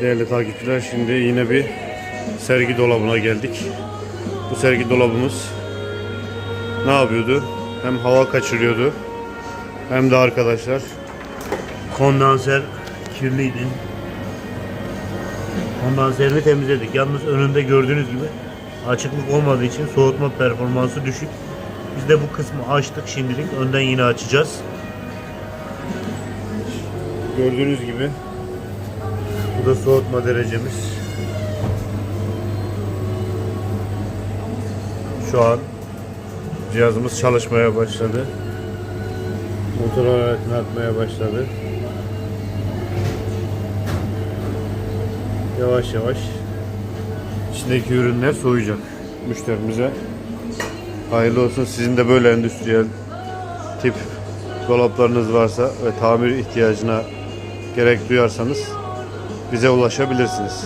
Değerli takipçiler şimdi yine bir sergi dolabına geldik. Bu sergi dolabımız ne yapıyordu? Hem hava kaçırıyordu hem de arkadaşlar kondanser kirliydi. Kondanserini temizledik. Yalnız önünde gördüğünüz gibi açıklık olmadığı için soğutma performansı düşük. Biz de bu kısmı açtık şimdilik. Önden yine açacağız. Gördüğünüz gibi bu soğutma derecemiz. Şu an cihazımız çalışmaya başladı. Motor hararetini atmaya başladı. Yavaş yavaş içindeki ürünler soğuyacak müşterimize. Hayırlı olsun. Sizin de böyle endüstriyel tip dolaplarınız varsa ve tamir ihtiyacına gerek duyarsanız bize ulaşabilirsiniz.